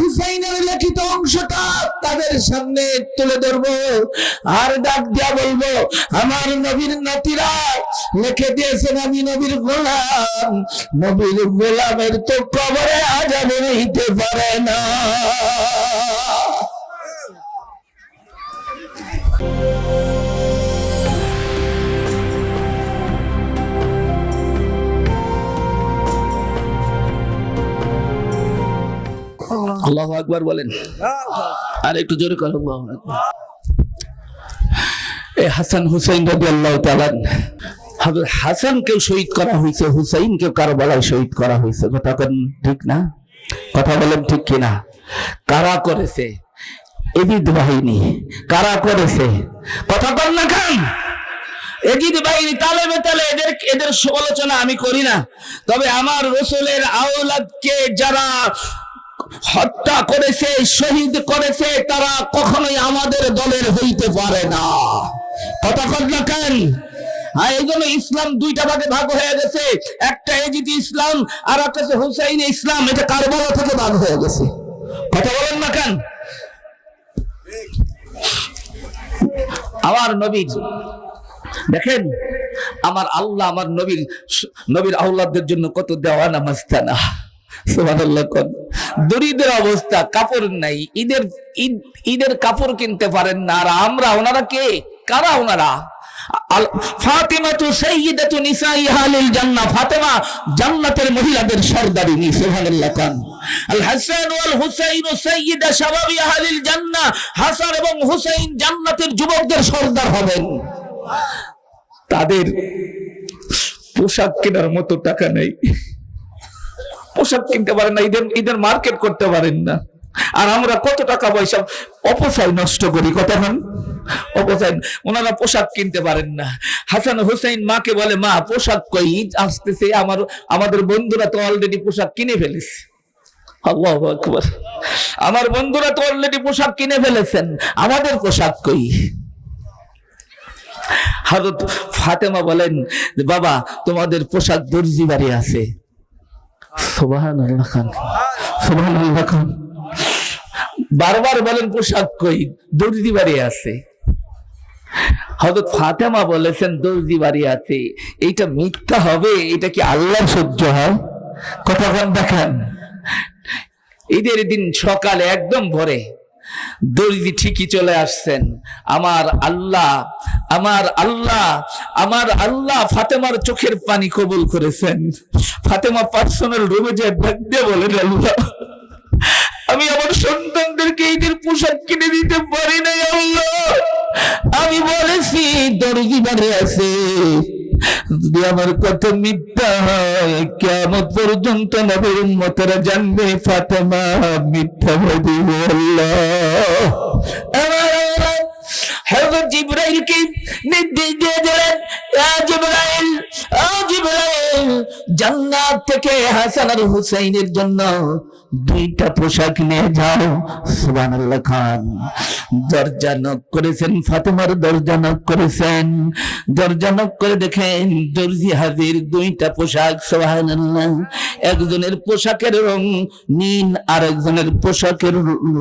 হুসাইনের লিখিত অংশটা তাদের সামনে তুলে ধরবো। আর ডাক দিয়া বলব, আমার নবীর নাতিরা লিখে দিয়েছেন আমি নবীর গোলাম। নবীর গোলামের তো কবরে আজাব নিতে পারে না। আল্লাহ আকবার বলেন। আর একটু জোরে এ হাসান হুসাইন রাজি আল্লাহ তালান হাসানকেও শহীদ করা হয়েছে শহীদ করা হয়েছে। কথা ঠিক না? কথা বলেন ঠিক কিনা? কারা করেছে? এজিদ বাহিনী, কারা করেছে? কথা না খান বাহিনী তালে বেতালে এদের এদের সমালোচনা আমি করি না। তবে আমার রসুলের আওলাদকে যারা হত্যা করেছে, শহীদ করেছে, তারা কখনোই আমাদের দলের হইতে পারে না। কথা না কেন? এই জন্য ইসলাম দুইটা ভাগে ভাগ হয়ে গেছে। একটা এজিদ ইসলাম, আর একটা হুসাইন ইসলাম। এটা কারবালা থেকে ভাগ হয়ে গেছে। কথা বলেন না কেন? আমার নবী দেখেন, আমার আল্লাহ, আমার নবীর নবীর আউলাদদের জন্য কত দেওয়ানা মাস্তানা। সুবহানাল্লাহ কোন দরিদ্র অবস্থা, কাপড় নাই, ঈদের ঈদের কাপড় কিনতে পারেন না। আর আমরা, ওনারা কে? কারা ওনারা? জান্নাতের মহিলাদের এবং জান্নাতের যুবকদের সর্দার হবেন। তাদের পোশাক কেনার মতো টাকা নেই। পোশাক কিনতে পারেন না, ঈদের ঈদের মার্কেট করতে পারেন না। আর আমরা কত টাকা পয়সা, অপচয় নষ্ট করি কত হন অপচয় ওনারা পোশাক কিনতে পারেন না। হাসান হোসেন মাকে বলে, মা, পোশাক কই? ঈদ আসতেছে, আমার আমাদের বন্ধুরা তো অলরেডি পোশাক কিনে ফেলেছে। আমার বন্ধুরা তো অলরেডি পোশাক কিনে ফেলেছেন, আমাদের পোশাক কই? হযরত ফাতেমা বলেন, বাবা, তোমাদের পোশাক দর্জি বাড়ি আছে। বারবার বলেন পোশাক কই, দর্জি বাড়ি আছে। হয়তো ফাতেমা বলেছেন, দর্জি বাড়ি আছে। এইটা মিথ্যা হবে, এটা কি আল্লাহ সহ্য হয়? কথা দেখেন। ঈদের দিন সকালে একদম ভোরে দর্জি ঠিকই চলে আসছেন। আমার আল্লাহ আমার আল্লাহ আমার আল্লাহ ফাতেমার চোখের পানি কবুল করেছেন। ফাতেমা পার্সোনাল রুমে যে ডাক দিয়ে বলেন আল্লাহ, আমি আমার সন্তানদেরকে ঈদের পোশাক কিনে দিতে পারি নাই আল্লাহ। আমি বলেছি দর্জি বাড়ি আছে। যদি আমার কথা মিথ্যা হয় কেমন পর্যন্ত নবীর উম্মতেরা জানবে ফাতেমা মিথ্যা ভাবি আল্লাহ। থেকে হাসান আর হুসাইনের জন্য? দুইটা পোশাক নিয়ে যাও, সুবহানাল্লাহ খান। দরজা নক করেছেন, ফাতেমার দরজা নক করেছেন। দরজা নক করে দেখেন, দর্জি হাজির, দুইটা পোশাক, সুবহানাল্লাহ। একজনের পোশাকের রং নীল আর একজনের পোশাকের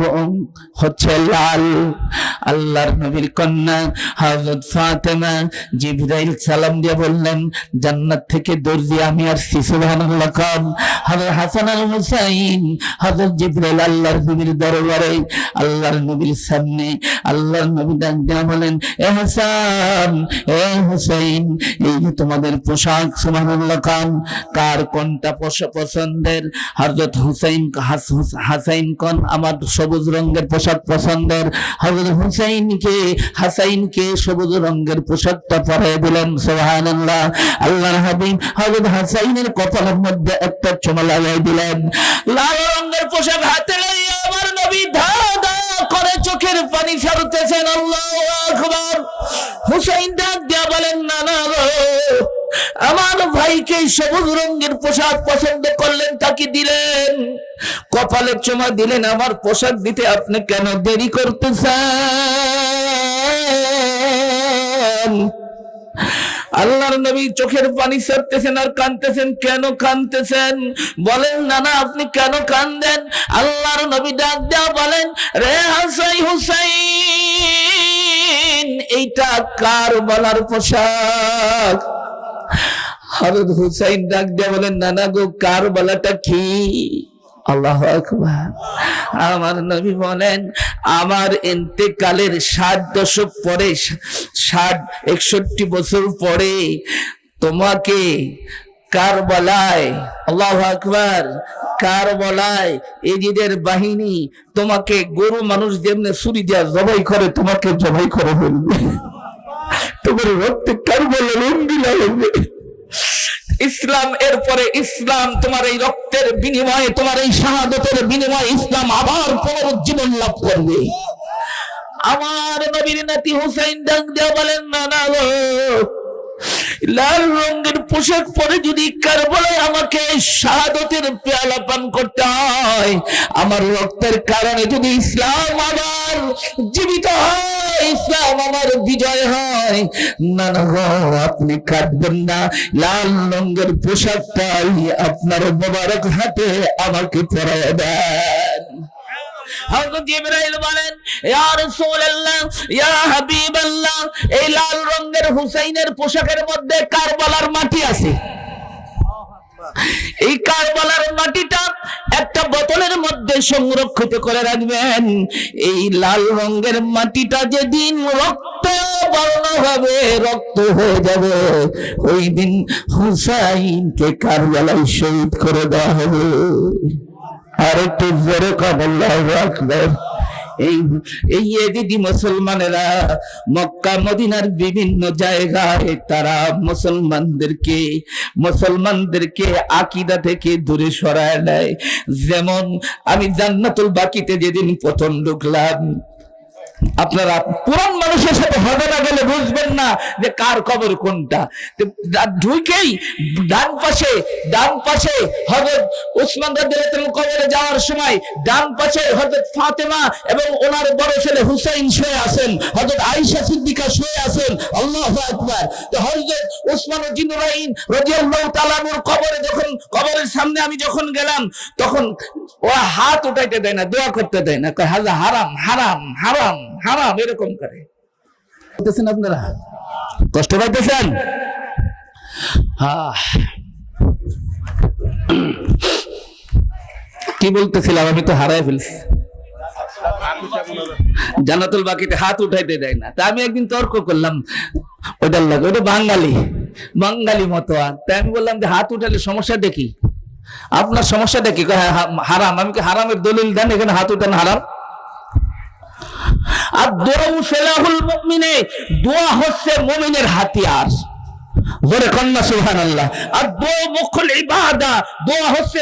রং হচ্ছে লাল। আল্লাহর নবীর কন্যা, হযরত ফাতেমা জিবরাইল সালাম দিয়ে বললেন, জান্নাত থেকে দর্জি আমি আসছি, সুবহানাল্লাহ খান। হযরত হাসান আল হুসাইন হযরত জিবরাইল আল্লাহর নবীর দরবারে, আল্লাহর নবীর সামনে, আল্লাহর নবী বলেন, এ হাসান, এ হুসাইন, এই যে তোমাদের পোশাক, সুবহানাল্লাহ কার কোনটা পছন্দের? হযরত হুসাইন, হাস- হাসাইন কোন আমার সবুজ রঙের পোশাক পছন্দের? হযরত সবুজ রঙের পোশাকটা পরাই দিলেন, সুবহানাল্লাহ। আল্লাহর হাবিব হযরত হাসাইনের কপালের মধ্যে একটা চুমা লাগাই দিলেন। লাল রঙের পোশাক হাতে আমার নবী ধা করে চোখের পানি ছাড়তেছেন আল্লাহু আকবার। হুসাইন ডাক দিয়া বলেন আমার ভাইকে সবুজ রঙের পোশাক পছন্দ করলেন, তাকে দিলেন। কপালে চুমা দিলেন, আমার পোশাক দিতে আপনি কেন দেরি করতেছেন? আল্লাহর নবী চোখের পানি ছাড়তেছেন আর কানতেছেন কেন কানতেছেন বলেন না না আপনি কেন কান্দেন আল্লাহর নবী ডাক দেওয়া বলেন, রে হাসাই হুসাইন, এইটা কার বলার পোশাক? হরদ হুসাইন ডাক দিয়ে বলেন, নানা গো, কার বলাটা কি? আল্লাহ আকবার। আমার নবী বলেন, আমার এতেকালের ষাট দশক পরে, ষাট, একষট্টি বছর পরে তোমাকে কার বলায় আল্লাহ আকবার কার বলায় এজিদের বাহিনী তোমাকে গরু মানুষ যেমনি ছুরি দিয়া জবাই করে, তোমাকে জবাই করে ফেলবে। তোমার রক্তে কার বলে রঙ্গিলা হবে ইসলাম এরপরে ইসলাম তোমার এই রক্তের বিনিময়ে, তোমার এই শাহাদতের বিনিময়ে ইসলাম আবার পুনরুজ্জীবন লাভ করবে। আমার নবীর নাতি হুসাইন ডাক দেওয়া বলেন, না না লাল রঙের পোশাক পরে যদি কারবালায় আমাকে শাহাদতের পেয়ালা পান করতে হয়, আমার রক্তের কারণে যদি ইসলাম আবার জীবিত হয়, ইসলাম আমার বিজয় হয়, না না আপনি কাটবেন না। লাল রঙের পোশাকটাই আপনার মোবারক হাতে আমাকে পরায় দেন। হযরত জিবরাইল বলেন, ইয়া রাসূলুল্লাহ, ইয়া হাবিবাল্লাহ, এই লাল রঙের হুসাইনের পোশাকের মধ্যে কারবালার মাটি আছে। এই কারবালার মাটিটা একটা বোতলের মধ্যে সংরক্ষিত করে রাখবেন। এই লাল রঙের মাটিটা যেদিন রক্ত বর্ণ হবে, রক্ত হয়ে যাবে। ওই দিন হুসাইনকে কারবালায় শহীদ করে দেওয়া হবে। আর একটু জোরে কবল্লাহ এই এই এদিদি মুসলমানেরা মক্কা, মদিনার বিভিন্ন জায়গায় তারা মুসলমানদেরকে মুসলমানদেরকে আকিদা থেকে দূরে সরায় নেয়। যেমন আমি জান্নাতুল বাকিতে যেদিন প্রথম ঢুকলাম আপনারা পুরান মানুষের সাথে হবে না গেলে বুঝবেন না যে কার কবর কোনটা। ঢুকেই ডান পাশে ডান পাশে হযরত উসমান রাদিয়াল্লাহু কবরে যাওয়ার সময় ডান পাশে হযরত ফাতেমা এবং ওনার বড় ছেলে হুসাইন শুয়ে আছেন, হযরত আয়েশা সিদ্দিকা শুয়ে আছেন, আল্লাহু আকবার। তো হযরত উসমান জিনুরাইন রাদিয়াল্লাহু তাআলা আনহুর কবরে যখন, কবরের সামনে আমি যখন গেলাম, তখন ওরা হাত উঠাইতে দেয় না, দোয়া করতে দেয় না, কয় হাজা হারাম হারাম হারাম। হারাম, এরকম করে। বলতেছেন আপনারা? কষ্ট পাইতেছেন। কি বলতেছিলাম? আমি তো হারাই ফেলছি। জানাতুল বাকিতে হাত উঠাইতে দেয় না। তা আমি একদিন তর্ক করলাম ওটার লাগে। ওটা বাঙালি বাঙালি মতো। তাই আমি বললাম যে, হাত উঠালে সমস্যাটা কি? আপনার সমস্যাটা কি? হারাম। আমি কি হারামের দলিল দেন? এখানে হাত উঠান হারাম? আর দোয়া সেলাহুল দোয়া হচ্ছে হাতিয়ার। কন্যা সুবহান আল্লাহ আর দোয়া মুখল ইবাদা, দোয়া হচ্ছে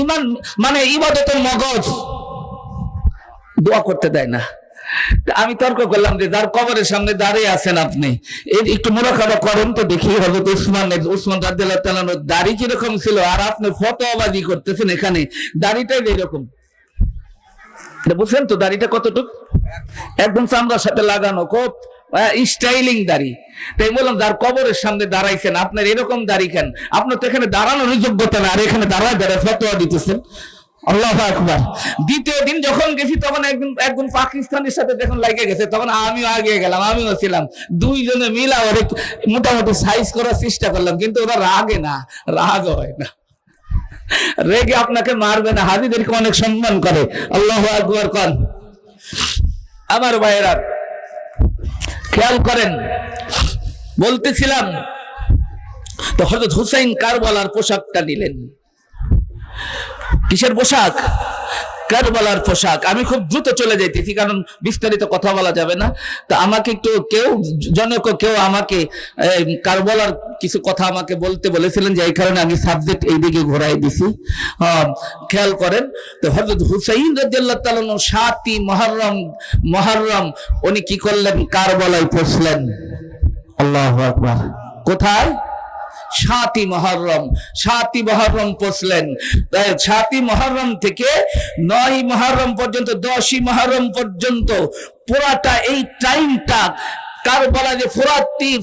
ইমান মানে ইবাদতের মগজ। দোয়া করতে দেয় না। আমি তর্ক করলাম যে, যার কবরের সামনে দাঁড়িয়ে আছেন আপনি একটু মোরাকাবা করেন তো দেখি হযরত উসমানের উসমান তাআলা দাড়ি কীরকম ছিল, আর আপনি ফতোয়াবাজি করতেছেন এখানে। দাড়িটাই এরকম বুঝছেন তো দাড়িটা কতটুকু? একদম চামড়ার সাথে লাগানো, খুব স্টাইলিং দাড়ি। তাই বললাম, যার কবরের সামনে দাঁড়াইছেন, আপনার এরকম আপনার তো এখানে দাঁড়ানোর যোগ্যতা না আর এখানে দাঁড়ায় দাঁড়ায় ফতোয়া দিতেছেন। আল্লাহ আকবার। দ্বিতীয় দিন যখন গেছি, তখন একদিন একজন পাকিস্তানের সাথে যখন লাগে গেছে, তখন আমিও আগে গেলাম, আমিও ছিলাম। দুইজনে মিলা ওর মোটামুটি সাইজ করার চেষ্টা করলাম, কিন্তু ওরা রাগে না, রাগ হয় না। রেগে আপনাকে মারবে না হাজিদেরকে অনেক সম্মান করে। আল্লাহ আকবর কন। আমার ভাইরা খেয়াল করেন, বলতেছিলাম, তো হজরত হুসাইন কার বলার পোশাকটা নিলেন। কিসের পোশাক? কারবালার পোশাক। আমি খুব দ্রুত চলে যাইতেছি কারণ বিস্তারিত কথা বলা যাবে না। তো আমাকে একটু কেউ জনক কেউ আমাকে এই, কারবালার কিছু কথা আমাকে বলতে বলেছিলেন যে এই কারণে আমি সাবজেক্ট এইদিকে ঘোরাই দিছি। খেয়াল করেন তো হজরত হুসাইন রাদিয়াল্লাহু তাআলা সাতই মহররম মহররম উনি কি করলেন? কারবালায় পৌঁছলেন। আল্লাহু আকবার। কোথায়? সাতই মহরম সাতই মহরম পৌঁছলেন। তাই সাতই মহরম থেকে নয় মহরম পর্যন্ত, দশই মহরম পর্যন্ত পুরাটা এই টাইমটা যে তীর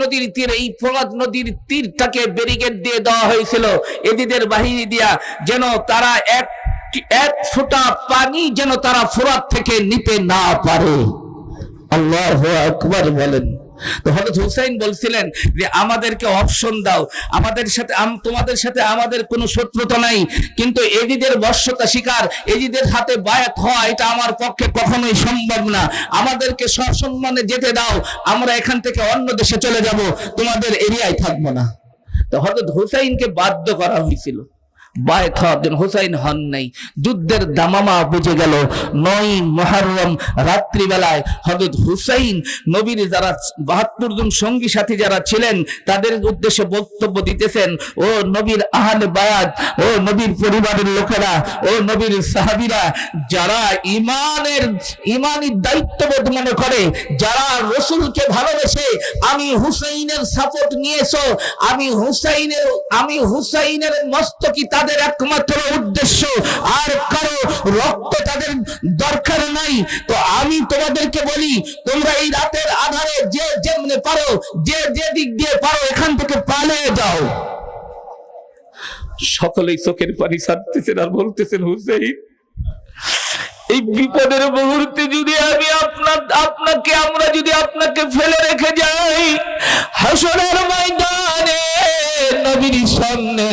নদীর তীর, এই নদীর তীরটাকে ব্যারিকেড দিয়ে দেওয়া হয়েছিল। এদিদের বাহিনী দিয়া যেন তারা এক এক ফোঁটা পানি যেন তারা ফোরাত থেকে নিতে না পারে। আল্লাহ আকবার বলেন। তো হযরত হুসাইন বলছিলেন যে, আমাদেরকে অপশন দাও। আমাদের সাথে তোমাদের সাথে আমাদের কোনো শত্রুতা নাই। কিন্তু এজিদের বর্ষতা শিকার, এজিদের হাতে বায়াত হওয়া, এটা আমার পক্ষে কখনোই সম্ভব না। আমাদেরকে সসম্মানে যেতে দাও। আমরা এখান থেকে অন্য দেশে চলে যাব। তোমাদের এরিয়ায় থাকব না। তো হযরত হুসাইনকে বাধ্য করা হয়েছিল। হুসাইন হন নাই। যুদ্ধের দামামা বুঝে গেল, নয় মহরম রাত্রিবেলায় হযরত হুসাইন নবীর যারা বাহাত্তর জন সঙ্গী সাথী যারা ছিলেন, তাদের উদ্দেশ্যে বক্তব্য দিতেছেন, ও নবীর আহলে বায়াত, ও নবীর পরিবারের লোকেরা, ও নবীর সাহাবীরা, যারা ইমানের ইমানি দায়িত্ববোধ মনে করে, যারা রসুলকে ভালোবেসে আমি হুসাইনের সাপোর্ট নিয়েছো, আমি হুসাইনের আমি হুসাইনের মস্তকি তাদের একমাত্র উদ্দেশ্য, আর কারও রক্ত তাদের দরকার নাই। তো আমি তোমাদেরকে বলি, তোমরা এই রাতের আধারে যে যেমনে পারো, যে যে দিক দিয়ে পারো, এখান থেকে পালিয়ে যাও। সকলেই চোখের পানি ছাড়তেছেন আর বলতেছেন, হুসাইন, এই বিপদের মুহূর্তে যদি আমি আপনার, আপনাকে, আমরা যদি আপনাকে ফেলে রেখে যাই হাসনের ময়দানে নবীর সামনে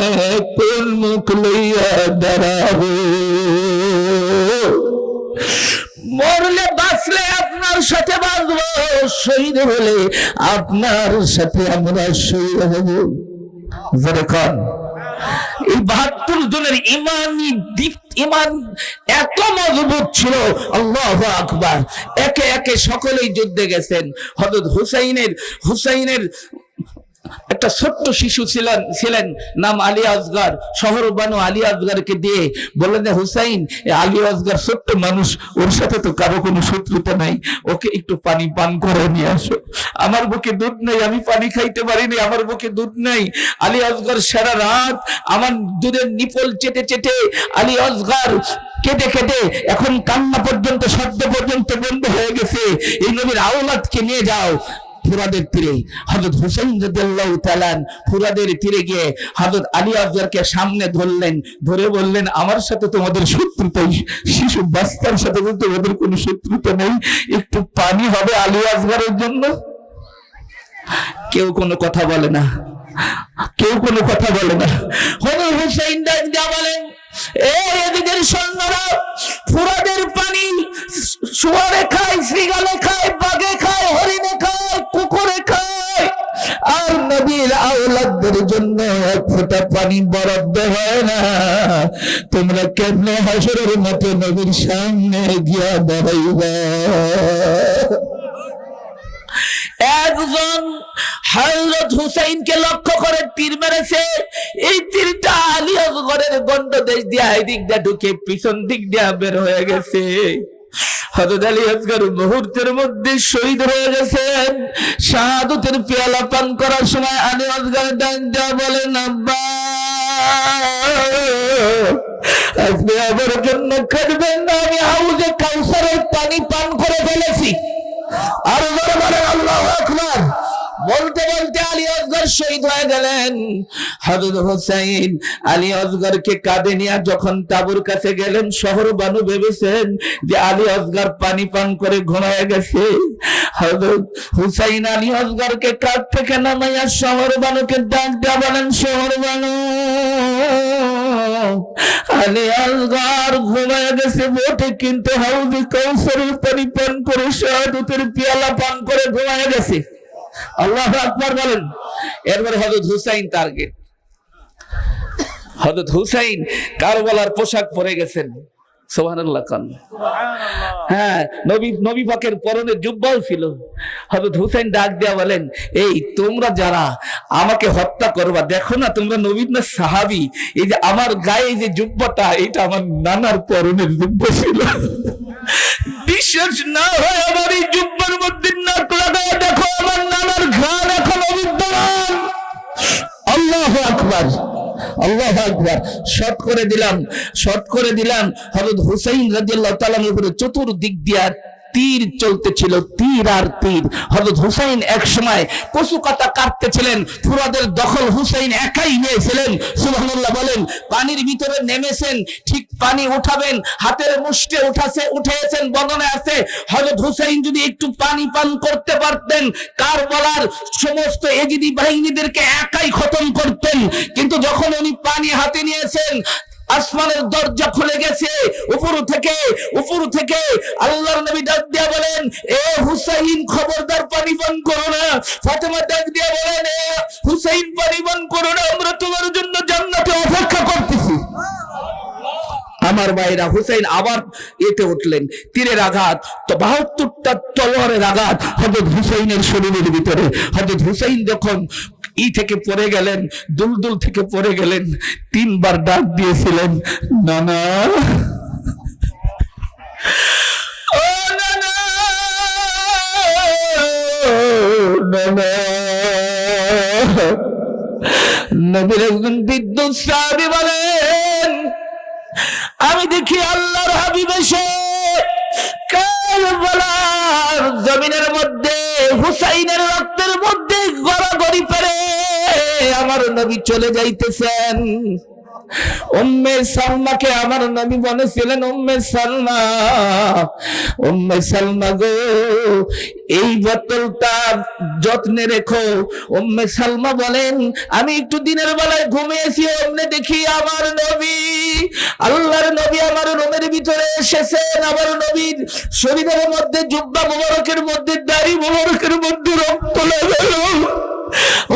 কোন মুখ লইয়া দাঁড়াবো। মরলে বাঁচলে আপনার সাথে বাঁচবো, শহীদ হলে আপনার সাথে আমরা শহীদ হব। যেরকম এই বাহাত্তর জনের ইমানি দিক ইমান এত মজবুত ছিল, আল্লাহ আকবার। একে একে সকলেই যুদ্ধে গেছেন। হযরত হুসাইনের হুসাইনের একটা ছোট্ট শিশু ছিলেন ছিলেন, নাম আলী আসগার শহর বানু আলী আসগারকে দিয়ে বললেন যে হুসাইন আলী আসগার ছোট্ট মানুষ, ওর সাথে তো কারও কোনো শত্রুতা নাই। ওকে একটু পানি পান করে নিয়ে আসো। আমার বুকে দুধ নেই, আমি পানি খাইতে পারিনি, আমার বুকে দুধ নেই। আলী আসগার সারা রাত আমার দুধের নিপল চেটে চেটে আলী আসগার কেটে কেটে এখন কান্না পর্যন্ত শব্দ পর্যন্ত বন্ধ হয়ে গেছে। এই নবীর আওলাদকে নিয়ে যাও। ফুরাদের তীরে। হযরত হুসাইন রাদিয়াল্লাহু ফুরাদের তীরে গিয়ে হযরত আলী আফজারকে সামনে ধরলেন, ধরে বললেন, আমার সাথে তোমাদের শত্রুতা শিশু বাচ্চার সাথে তোমাদের কোনো শত্রুতা নেই, একটু পানি হবে আলী আসগারের জন্য? কেউ কোনো কথা বলে না, কেউ কোনো কথা বলে না। হযরত হুসাইন ডাক বলেন এদিকের সৈন্যরা, ফুরাদের পানি শুয়ারে খায় শ্রীগালে পানি বরাদ্দ হয় না। তোমরা কেমনে হাসরের মতো নবীর সামনে গিয়া দাঁড়াইবা? একজন হযরত হুসাইনকে লক্ষ্য করে তীর মেরেছে। এই তীরটা আলী আসগরের গন্ড দেশ দিয়া এদিক দিয়া ঢুকে পিছন দিক দিয়া বের হয়ে গেছে। হযরত আলী আসগর মুহূর্তের মধ্যে শহীদ হয়ে গেছেন। শাহাদতের পেয়ালা পান করার সময় আলী আসগর ডান বলেন, আব্বা আপনি আমার জন্য কাঁদবেন না, আমি হাউজে কাউসারের পানি পান করে ফেলেছি। আল্লাহ বলতে বলতে আলী শহীদ হয়ে গেলেন। হযরত হুসাইন আলী কাঁধে নিয়ে যখন তাবুর কাছে গেলেন, শহর বানু ভেবেছেন যে আলী পানি পান করে ঘুমায় গেছে। হযরত হুসাইন আলী আসগরকে কাঁধ থেকে নামাইয়া শহর বানুকে ডাক দেয়া বলেন, শহর বানু। ঘুমায় গেছে, বটে কিন্তু হাউদি কৌশলের পানি পান করে শাহাদতের পিয়ালা পান করে ঘুমায় গেছে। আল্লাহ আকবার বলেন। এরপরে হজরত হুসাইন টার্গেট। হজরত হুসাইন কারবালার পোশাক পরে গেছেন। হ্যাঁ নবী নবী পাকের পরনে জুব্বাও ছিল। হযরত হুসাইন ডাক দেয়া বলেন এই তোমরা যারা আমাকে হত্যা করবা দেখো না তোমরা নবীর না সাহাবী। এই যে আমার গায়ে যে জুব্বাটা এটা আমার নানার পরনের জুব্বা ছিল। বিশ্বাস না হয় আমার এই জুব্বার মধ্যে নাক লাগায় দেখো আমার নানার ঘাড় এখন অবিদ্যমান আল্লাহ আকবার। আল্লাহ আকবর। শর্ট করে দিলাম শর্ট করে দিলাম। হজরত হুসাইন রাজিয়াল্লাহ তাআলার উপরে চতুর্দিক দিয়া তীর চলতেছিল, তীর আর তীর। হজরত হুসাইন এক সময় কচু কাটা কাটতেছিলেন, ফুরাদের দখল হুসাইন একাই নিয়েছিলেন। সুবহানাল্লাহ বলেন, পানির ভিতরে নেমেছেন, ঠিক পানি উঠাবেন, হাতের মুষ্টে উঠাছে, উঠেছেন, বদনে আছে। হজরত হুসাইন যদি একটু পানি পান করতে পারতেন, কার বলার? সমস্ত এজিদি বাহিনীদেরকে একাই খতম করতেন। কিন্তু যখন উনি পানি হাতে নিয়েছেন আসমানের দরজা খুলে গেছে। উপর থেকে উপর থেকে আল্লাহর নবী ডাক দিয়া বলেন, এ হুসাইন, খবরদার পানি পান করো না। ফাতেমা ডাক দিয়া বলেন, এ হুসাইন পানি পান করো না, আমরা তোমার জন্য জান্নাতে অপেক্ষা করতেছি। আমার ভাইরা, হুসাইন আবার এতে উঠলেন। তীরের আঘাত, তো বাহাত্তরটা তলোয়ারের আঘাত। হজরত হুসাইনের শরীরের ভিতরে। হজরত হুসাইন যখন ই থেকে পড়ে গেলেন, দুলদুল থেকে পড়ে গেলেন, তিনবার ডাক দিয়েছিলেন, নানা। নবীর একজন বিদ্যুৎ সাহাবী বলেন আমি দেখি আল্লাহর হাবিবেশে কারবালার জমিনের মধ্যে, হুসাইনের রক্তের মধ্যে গড়াগড়ি পেরে আমার নবী চলে যাইতেছেন। উম্মে সালমাকে আমার নবী বলেছিলেন, উম্মে সালমা উম্মে সালমা গো, এই বোতলটা যত্নে রেখো। উম্মে সালমা বলেন, আমি একটু দিনের বেলায় ঘুমিয়েছি, অমনে দেখি আমার নবী, আল্লাহর নবী আমার রুমের ভিতরে এসেছেন আমার নবীর শরীরের মধ্যে জুব্বা মোবারকের মধ্যে দাড়ি মোবারকের মধ্যে রক্ত লাগাল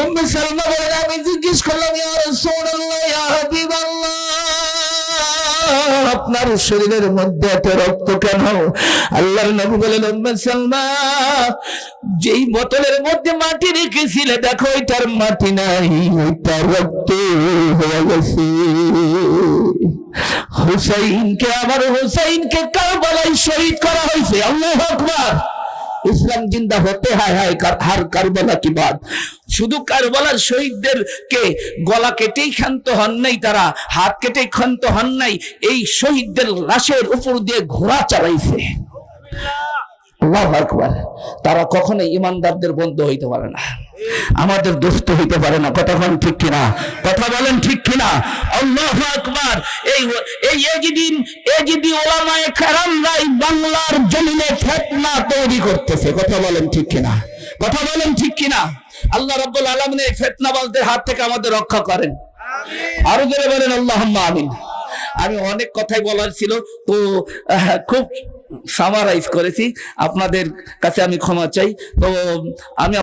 উম্মে সালমা বলেন, আমি জিজ্ঞেস করলাম, ইয়া রাসূলুল্লাহ, ইয়া হাবিবাল্লাহ, আপনার শরীরের মধ্যে এত রক্ত কেন? আল্লাহর নবী বলেন, উম্মে সালমা, যেই বোতলের মধ্যে মাটি রেখেছিলে, দেখো, এটার মাটি নাই ওইটা রক্ত হয়ে গেছে। হুসাইনকে, আমার হুসাইনকে কারবালায় শহীদ করা হয়েছে, আল্লাহ আকবার। ইসলাম জিন্দা হতে হায় হায় হার কারবালা কি বাদ শুধু কারবালার শহীদদের কে গলা কেটেই ক্ষান্ত হন নাই তারা, হাত কেটেই ক্ষান্ত হন নাই, এই শহীদদের লাশের উপর দিয়ে ঘোড়া চালাইছে। আল্লাহু আকবার। তারা কখনো ইমানদারদের বন্ধ হইতে পারে না। আমাদের দোস্ত হইতে পারে না। কথা বলেন ঠিক কিনা? কথা বলেন ঠিক কিনা? আল্লাহু আকবার। এই এই এজিদিন এজিদি ওলামায়ে কেরামরাই বাংলার জমিনে ফিতনা তৈরি করতেছে। কথা বলেন ঠিক কিনা? কথা বলেন ঠিক কিনা? আল্লাহ রাব্বুল আলামিন এই ফিতনাবাজদের হাত থেকে আমাদের রক্ষা করেন। আরও জোরে বলেন আল্লাহুম্মা আমিন। আমি অনেক কথাই বলার ছিল তো খুব সামারাইজ করেছি। আপনাদের কাছে আমি ক্ষমা চাই। তো আমি